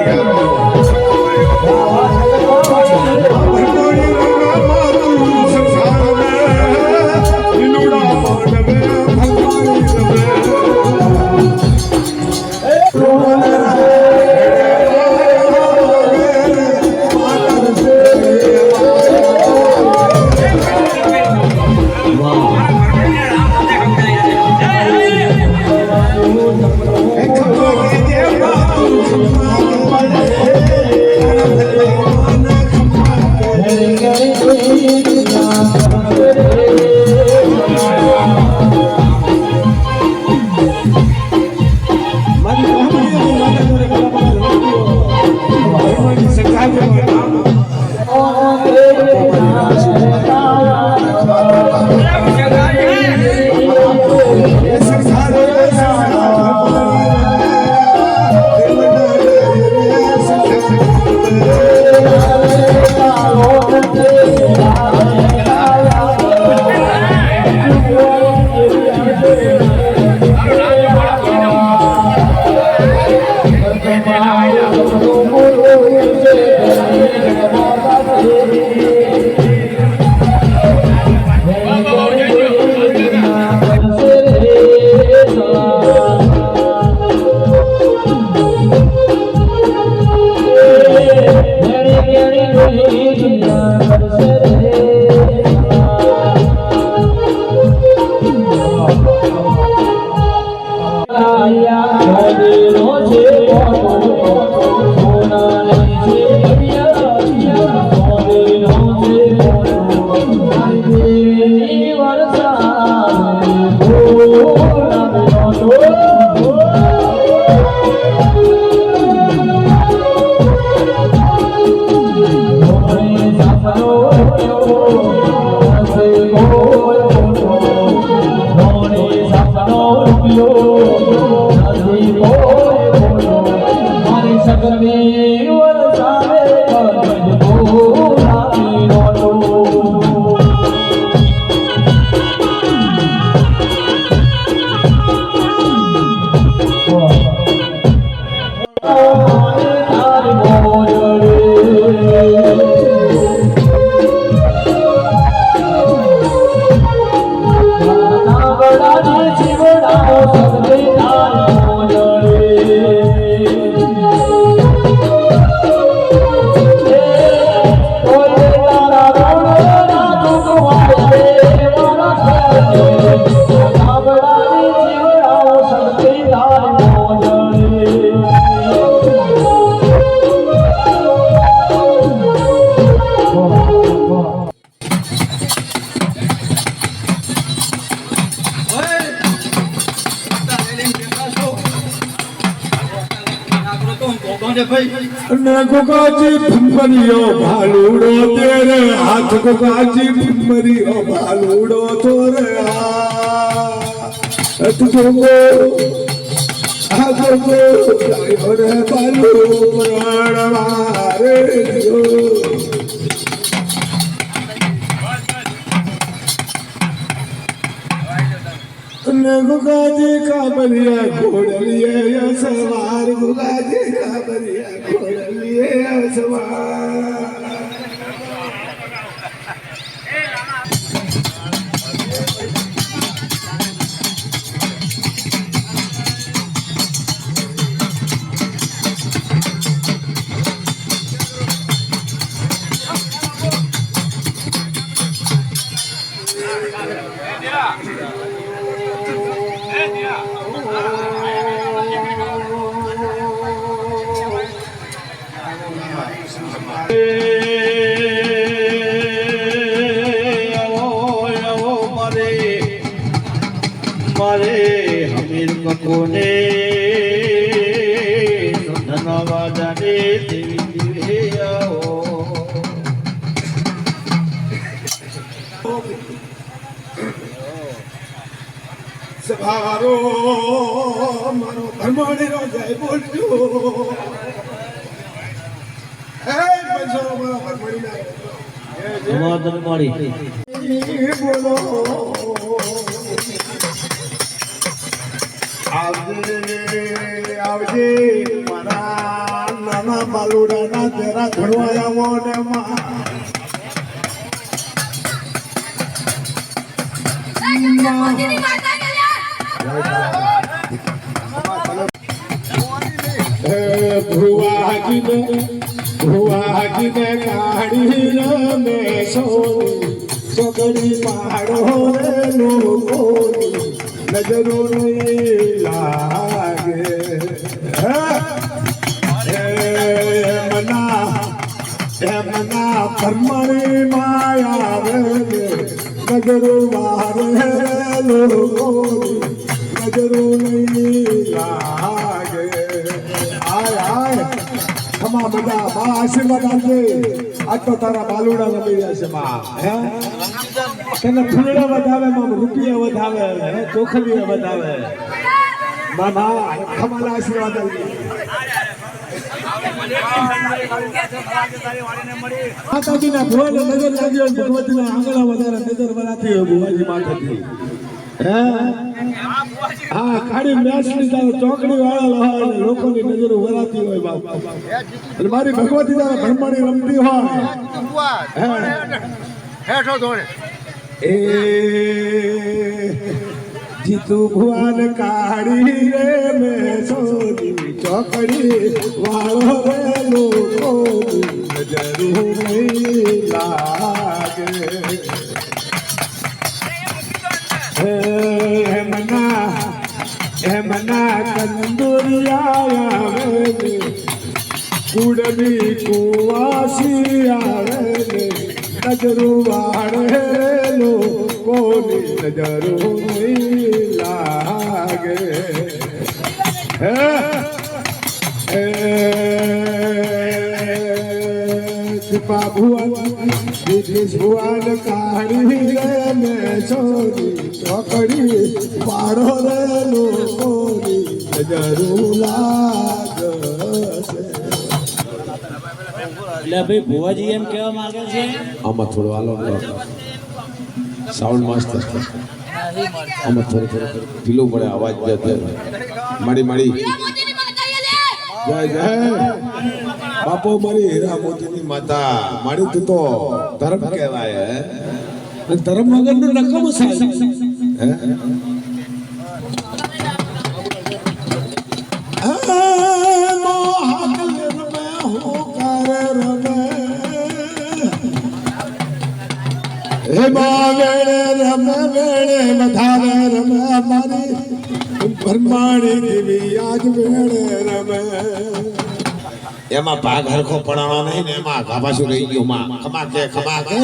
Yeah. અને ગોગાજી ભમરીઓ ભાલુડો તેરે હાથ ગોગાજી ભમરીઓ ભાલુડો તોરે આ તુજો ગો આ ગો ગો ગાયો રે બાલુ પ્રાણ મારે ગો અને ગુગાજી કાબરિયા ઘોડલીએ સવાર ગુગાજી Oh, સભારો મારો ધર્મણીનો. જય બોલજો બોલો. આવજે મારા નાના બાલુડાના જરા ધણવાયા ને માં હે ભુવાજીને ભુવાજીને કાઢી રમે સોની ચોકડી પાડો રે લોકોની નજરો નહીં લાગે મના મના પરમણે માયા રે નજરો મારે લોકોની નજરો નહીં લાગે. આય આય ખમા બધા બા આશીર્વાદ આપજે આજ તારા બાલુડા રમી રહ્યા છે બા હે તને ફૂલડા વધાવે માં રૂપિયા વધાવે હે ચોખલીઓ વધાવે ખમાના આશીર્વાદ આપજે માતાજીના ભુવાને નજર લાગી હોય ભગવતીના આંગણા વધારે નજર વરાતી હોય ભુવાજી માતાજી. હે? ખાલી મેસની તારે ચોકડી વાળા હોય લોકોની નજરો વરાતી હોય બાપ. અને મારી ભગવતી તારે ભણમાણી રમતી હોય. હેઠો ધોણે. એ જીતુ ભુવન કાઢી રે મે સોની ચોકડી વાળો રે લોકો નજરો નહીં લાગે. હે મના હે મના કંદુરિયા કુડની કુવાસી આવે વાળે લોકોની નજરો નહીં કૃપા ભુવન દિનેશ ભુવન કાઢી રે મેં એટલે ભાઈ ભુવાજી એમ કહેવા માંગે છે? આમાં થોડો હાલો સાઉન્ડ મસ્ત આમાં થોડું થોડું ઢીલું પડે અવાજ માતા એલે જય જય. બાપો મારી હીરા મોતીની માતા. મારી તું તો ધર્મ કહેવાય ધર્મ વગરનું નકમ સાહેબ. હે બા વેળે રમે વેળે વધારે રમે મારી ભરમાણી દેવી આજ વેળે રમે. એમાં ભાગ હરખો પડાણો નહીં ને એમાં ગાભાસું રહી ગયું? માં ખમા કે ખમા કે.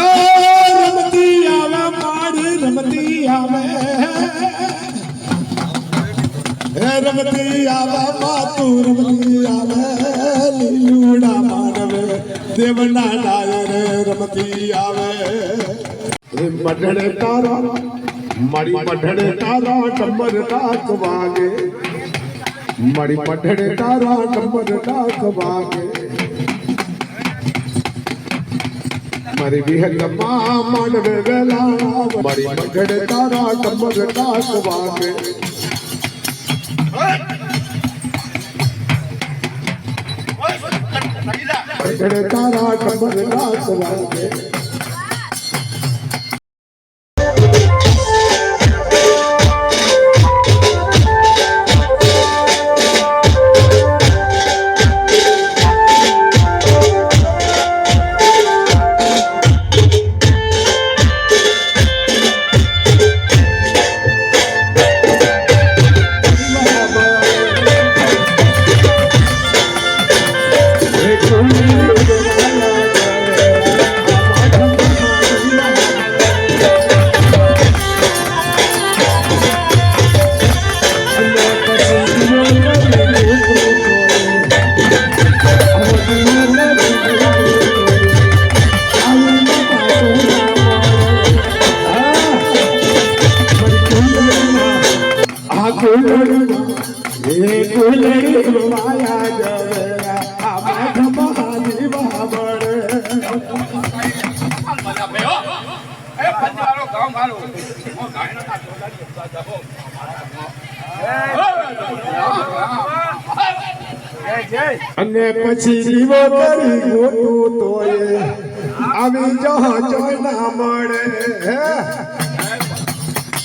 રમતી આવે મારી રમતી આવે. હે રમતી આવે માતું રમતી આવે લીલુડા માનવે દેવના ડાયરે રમતી આવે મઢડે તારા મારી મઢડે તારા ટંબર ડાક વાગે મારી મઢડે તારા ટંબર ડાક વાગે મારી વિહંગમાં માંડવે વેલા મારી મઢડે તારા ટંબર ડાક વાગે તારા ટંબર ડાક વાગે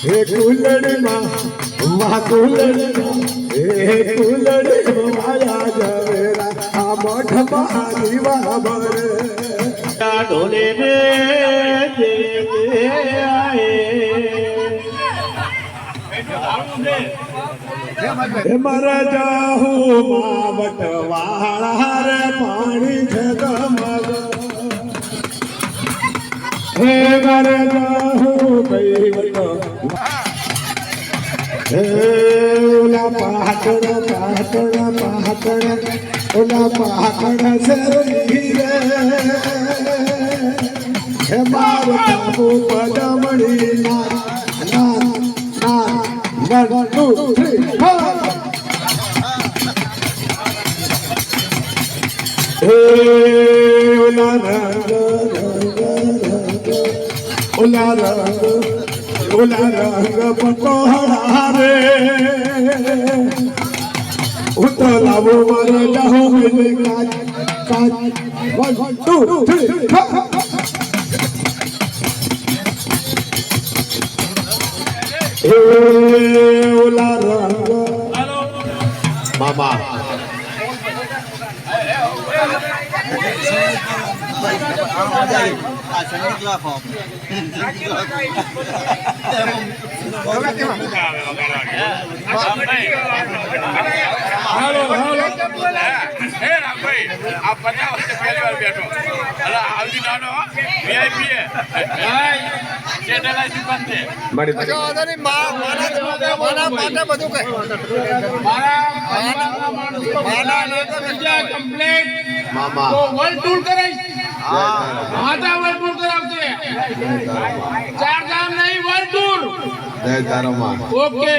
હે કુલડીમાં વાહ કુલડીમાં હે કુલડી માયા જવેરા આ મઠમાં દીવા બળે ઢોલે દે આએ હે મારા જાહુ માવટ વાળા રે પાણી છે ગમગ. હે મારા જાહુ કઈ ઓલા પાટણ પાટણ પાટણ ઓલા પાટણ શેરી રે. માર બાબુ પદમણી રંગ ઓલા રંગ પકોડા રે ઉતો લાવો મારે લહો મેલે કાચ કાચ વન ટુ થ્રી ફોર હે છે મારી કમ્પ્લેટ મામા વર્લ્ડ ટૂર કરાઈશ માતા વર્લ્ડ ટૂર કરાવશે ચાર ધામ નહીં વર્લ્ડ ટૂર જય તારોમાં ઓકે.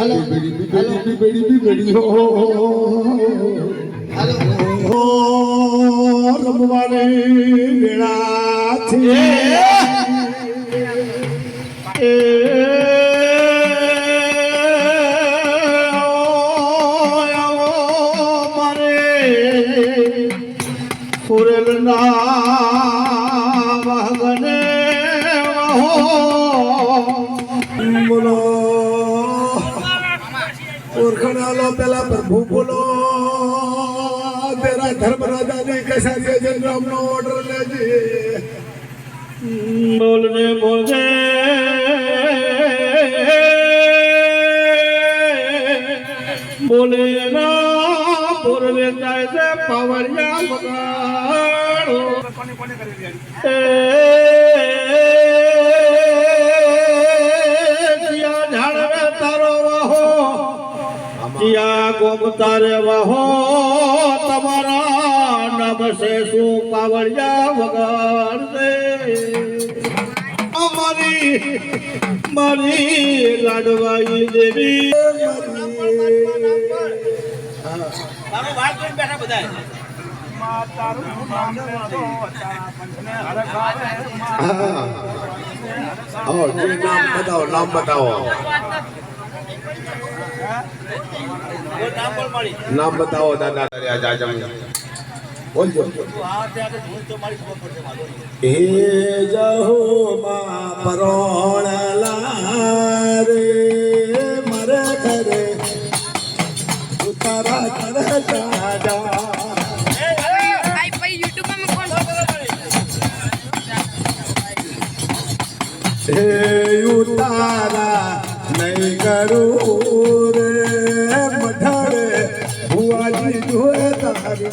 બીબડી બીબડી બીબડી હો રમવાની તેરા ધર્મ રાજા ને કસારી જનરામ નો ઓર્ડર લેજે. બોલને બોલને બોલે ના બોલે જાય છે પાવરિયા બગાડો તારો રે વહો, તમારા છે શું પાવડિયા વગર અમારી મારી મારી લાડવાઈ દેવી આવો જે નામ બતાવો નામ બતાવો. નામ બતાવો દાદા બોલજો હે જહો મા પરોણલા રે મરે ઘરે ઉતારા કરે દાદા. હે ઉતારા નહીં કરું રે મઢાડે ભુવાજી જોયે તારી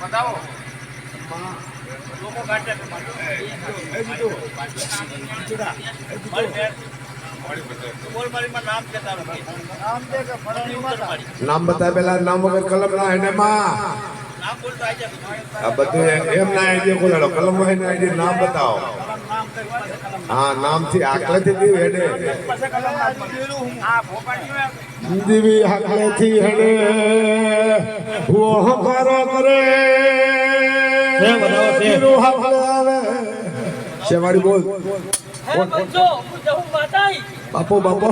બતાવો. લોકો કાઢે નામ બતાવે પેલા નામ વગર કલમ ના એને એમ ના આઈડિયા ખોલેલો કલમ હોય ને આઈડિયા નામ બતાવો. હા નામથી આકલેથી હેડે. દીવી આકલેથી હેડે વો હમારો કરે છે, બનાવો છે. આવે. શેવાડી બોલ. બાપો બાપો.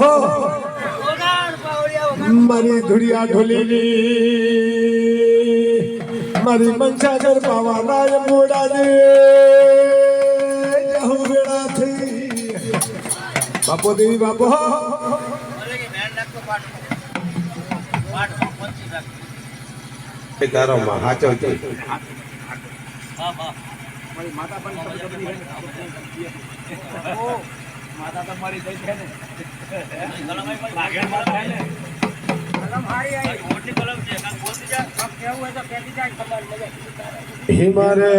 મારી ધુડિયા ઢોલીની મારી મનસાગર પાવા નાય મોડા દે જહુ થઈ બાપો દેવી બાપો. તારો માં હાચો છે હિમરે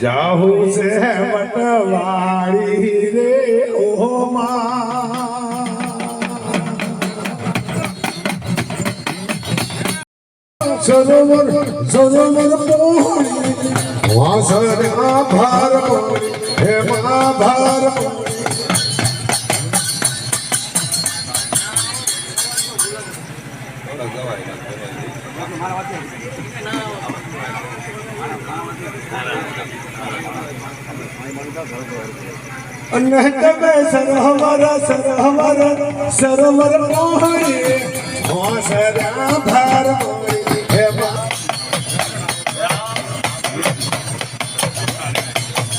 જાહુ છે વટવાળી રે ઓ માં. સરોવર સરોવર પોળી વાસણા ભાર સરોવર હે મા ભાર પોળી અને તમે સરોવર સરોવર સરોવર મોહણી વાસણા ભાર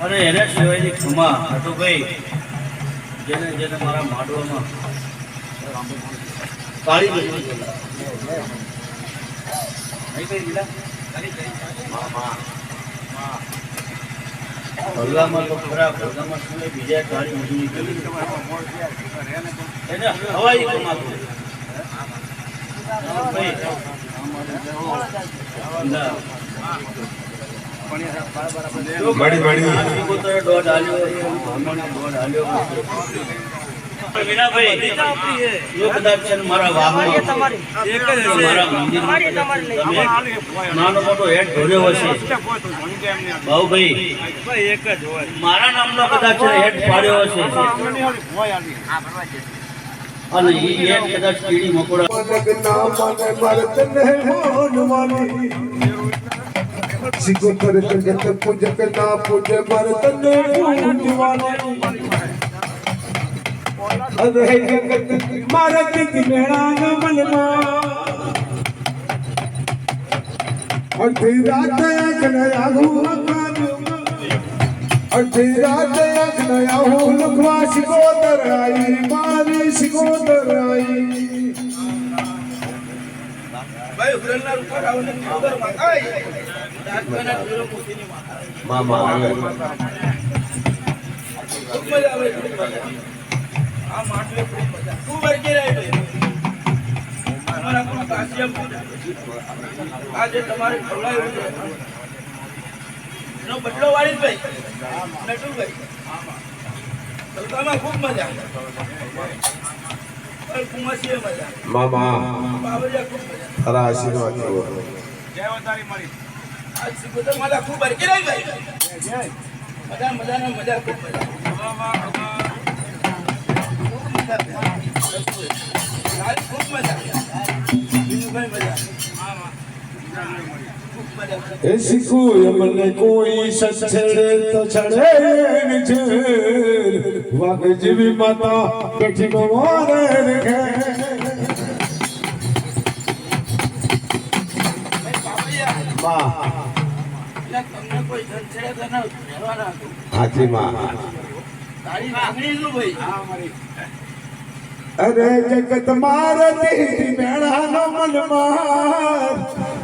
અને એને સિવાયની ખમા હતો ભાઈ જેને જેને મારા માડવામાં કાળી ભગવામાં તો ખરા ભગવામાં શું બીજા કાળી મજૂરી કરી. એને હવાઈ કમાતું ભાઈ હશે બાહુભાઈ મારા નામનો કદાચ હેડ પાડ્યો હશે અને એ કદાચ કીડી મકોડા સિકોતર જગત પૂજક ના પૂજ ભરતન અરે જગત, મારા કિત મેળા ન મનમાં. અડધી રાત અગ્નયા હું અડધી રાત અગ્નયા હું લખવા સિકોતર આઈ મારી સિકોતર આઈ મામા. આવે આજે તમારે ખવડાવ્યું છે એનો બદલો વાળી ભાઈ નટુભાઈ કલકામાં ખૂબ મજા મામા. બાબરિયા ખૂબ મજા તારા આશીર્વાદ જુઓ આજ સિકોતર માતા ખૂબ હરકી રહી ભાઈ મજા મજાના મજા ખૂબ એ શીખું મને કોઈ સચ્છડે તો છડે વાગ માતા બેઠી મોરે રે માં હાથી માં અરે જગત મારતી મેળાનો મનમાં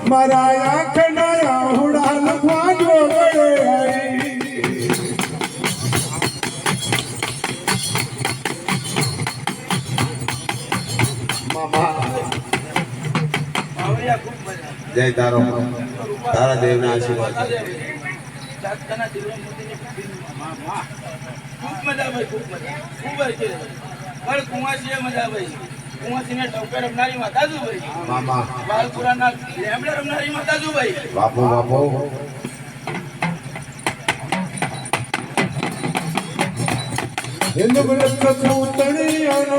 મારા આંખના આહુડા લખવા આવી મામા. જય તારો તારા દેવના આશીર્વાદ. ખૂબ મજા મજા ખૂબ. પણ ટોપે રમનારી માતા છું મામા બાલપુરાના લેમડે રમનારી માતા છું ભાઈ બાપુ બાપુ ચંદ્રમો માનવલક પૂતળિયાનો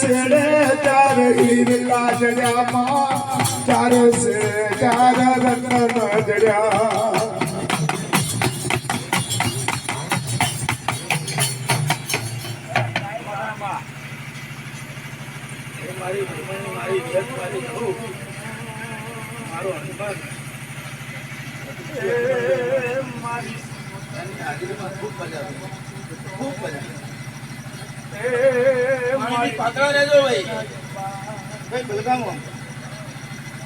સેડે ચાર હીર લાજડ્યામાં ચાર છે ચાર રત્ન નજડ્યા મારી મારી મારી ખૂબ મજા આવી. ખૂબ મજા પાતળા રહેજો ભાઈ. ભાઈ બલગામો.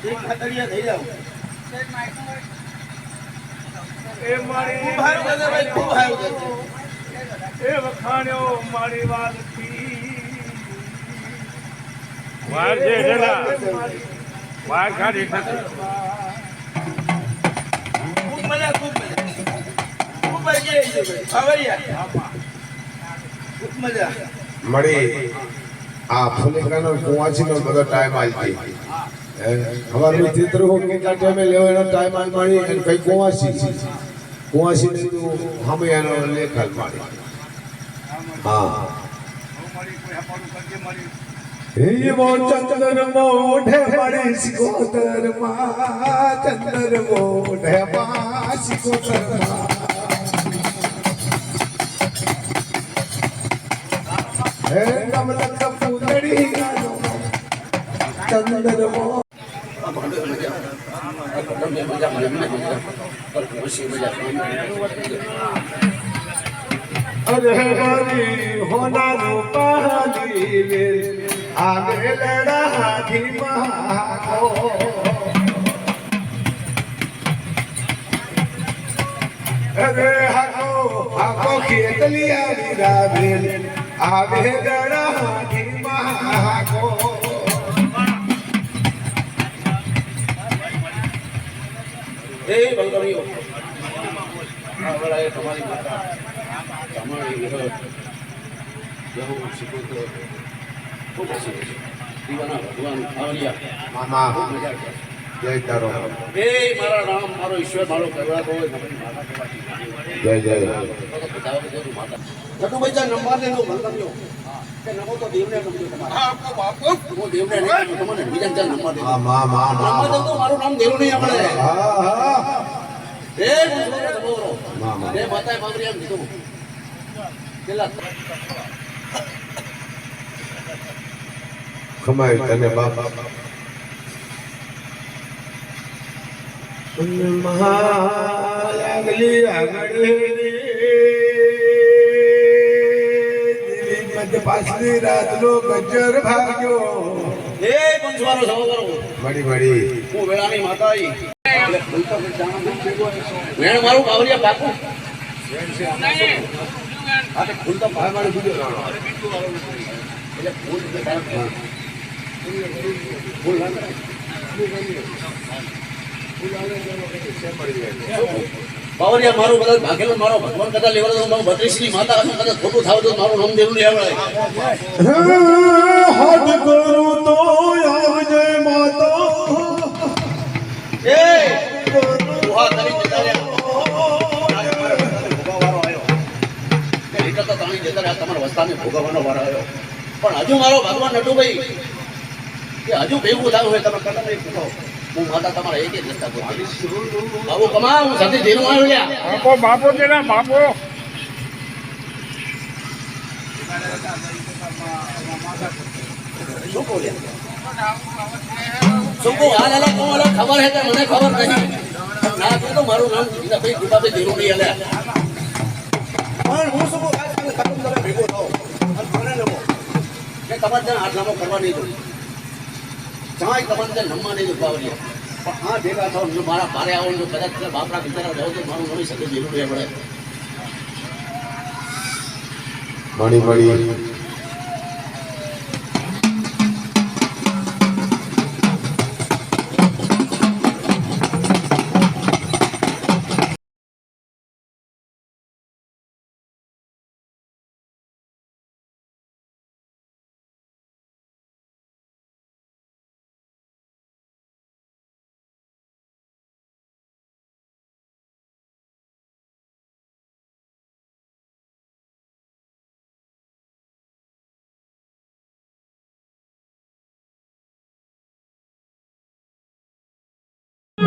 એક ખાતરિયા થઈ જાવ એ મારી ખૂબ હારું થશે ભાઈ ખૂબ હારું થશે. એ વખાણ્યો મારી વાલથી વાર છે ઢેલા વાર ખાલી થતી ખૂબ મજા ખૂબ મજા. ખૂબ હરખી રહી છે ભાઈ. મજા મળી આ ફુલિકાનો કુવાસીનો બધો ટાઈમ આલતી હવારનું ચિત્ર કેટલા ટાઈમે લેવો એનો ટાઈમ આલ મારી અને કઈ કુવાસી કુવાસી તું હમે એનો લેખ આલ મારી હા એવો ચંદ્રમો ઓઢે મારી સિકોતરમાં ચંદ્રમો ઓઢે મા સિકોતરમાં હે નમલક પૂતળી ચંદ્રમો અરે હરી હોનારો પહાડી વેલ આવે લડાથી મહાકો અરે હાકો હાકો ખેતલી આવી વેલ આવે લડાથી મહાકો એ બંગડીઓ. આ વળાએ તમારી માતા. તમારી વિરોધ જહુ શીખો ખૂબ હસી દીવાના ભગવાન આવરિયા. મામા મજા કરે જય તારો. એ મારા મારો ઈશ્વર મારો કહેવાતો હોય. તમારી માતા. કહેવાતી જય જય નટુભાઈ ચાલ નંબર કે નમો તો દેવને નમજો તમારે. હા બાપુ હું દેવને નહીં તમને બીજા ચાલ નંબર દેજો હા મા મા નંબર મા તો મારું નામ દેવ નહીં આપણે હા હા. એ મુસલમાન તમારો મા મા એ માતાએ બાબરી એમ કીધું. પેલા ખમાય તને બાપ. મહાલાગલી આગળ મધ્ય પાછલી રાતનો ગજર ભાગ્યો એ હું વેળાની માતા ફૂલતા વેણ મારું કાવરિયા પાકું હા તે ફૂલતા ભાઈ બીજો એટલે ફૂલ ફૂલ ના કરે. બાવરિયા મારું કદાચ ભાગેલો મારો ભગવાન કદાચ લેવડો તો મારું બત્રીસની માતા હતું કદાચ ખોટું થાવ તો મારું નામ દેવું નહીં આવડે કરું તો આવજે માતા એ ઉહા કરી જતા રહ્યા. તો તમે જતા રહ્યા, તમારા વસ્તાને ભોગવવાનો વારો આવ્યો. પણ હજુ મારો ભગવાન નટુભાઈ કે હજુ ભેગું થયું હોય તમે કદાચ નહીં બાપો બાપો તેના બાપો. ખબર હે મને ખબર નહીં. ના તું મારું નામ ગુલાબભાઈ ધીરું નહીં પણ હું શું ભેગો. કે તમારે ત્યાં આટલામાં કરવા નહીં દઉં ચાંય તમારે ત્યાં નમવા નહીં બાવળિયા. પણ હા ભેગા થાવ જો મારા ભારે આવો જો કદાચ બાપરા બિચારા જાઓ તો મારું મળી શકે જરૂર પડે મળી મળી ઓ